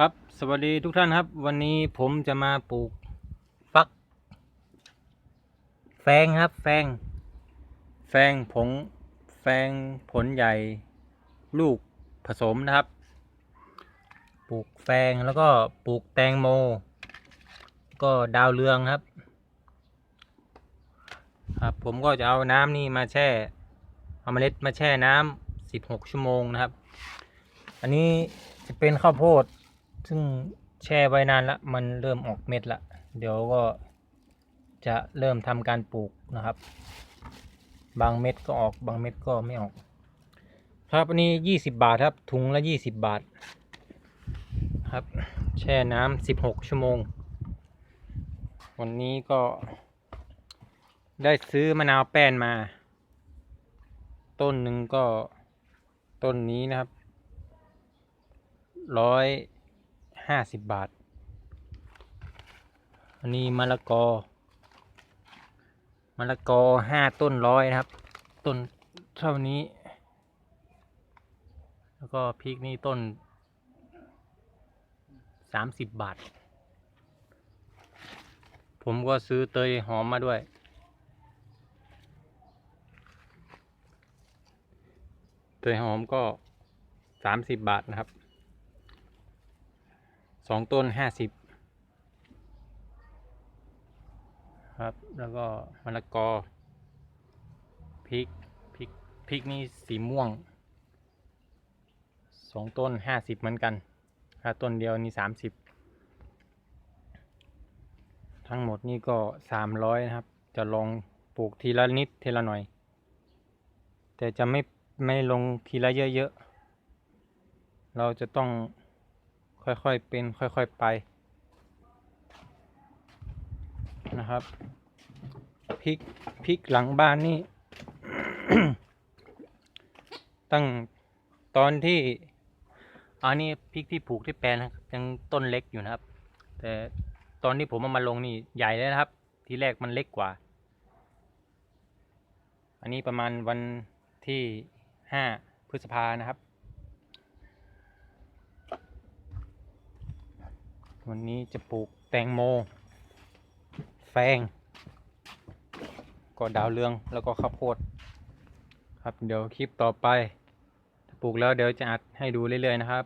ครับ สวัสดีทุกท่านครับ วันนี้ผมจะมาปลูกฟัก แฟงครับ แฟง แฟงผง แฟงผลใหญ่ ลูกผสมนะครับ ปลูกแฟงแล้วก็ปลูกแตงโม ก็ดาวเรืองครับ ครับ ผมก็จะเอาน้ำนี่มาแช่ เอาเมล็ดมาแช่น้ำสิบหกชั่วโมงนะครับ อันนี้จะเป็นข้าวโพด ซึ่งแช่ไว้นานละมันเริ่มออกเม็ดละเดี๋ยวก็จะเริ่มทำการปลูกนะครับ บางเม็ดก็ออกบางเม็ดก็ไม่ออก ครับอันนี้ยี่สิบบาทครับถุงละยี่สิบบาท ครับ แช่น้ำสิบหกชั่วโมง วันนี้ก็ ได้ซื้อมะนาวแป้นมา ต้นหนึ่งก็ต้นนี้นะครับร้อย ห้าสิบบาท อันนี้มะละกอ มะละกอห้าต้นร้อยนะครับ ต้นเท่านี้ แล้วก็พริกนี่ต้นสามสิบบาท ผมก็ซื้อเตยหอมมาด้วยเตยหอมก็สามสิบบาทนะครับ สองต้นห้าสิบครับ แล้วก็มะละกอพริกพริกพริกนี่สีม่วงสองต้นห้าสิบเหมือนกัน ถ้าต้นเดียวนี่สามสิบทั้งหมดนี่ก็สามร้อยนะครับ จะลองปลูกทีละนิดทีละหน่อย แต่จะไม่ไม่ลงทีละเยอะๆ เราจะต้อง ค่อยๆเป็นค่อยๆไปนะครับพริกพริกหลังบ้านนี่ตั้งตอนที่อันนี้พริกที่ปลูกที่แปลงนะครับยังต้นเล็กอยู่นะครับ แต่ตอนที่ผมเอามาลงนี่ใหญ่เลยนะครับ ทีแรกมันเล็กกว่า อันนี้ประมาณวันที่ห้าพฤษภานะครับ วันนี้จะปลูกแตงโม แฟง ก็ดาวเรืองแล้วก็ข้าวโพด ครับเดี๋ยวคลิปต่อไป ปลูกแล้วเดี๋ยวจะอัดให้ดูเรื่อยๆนะครับ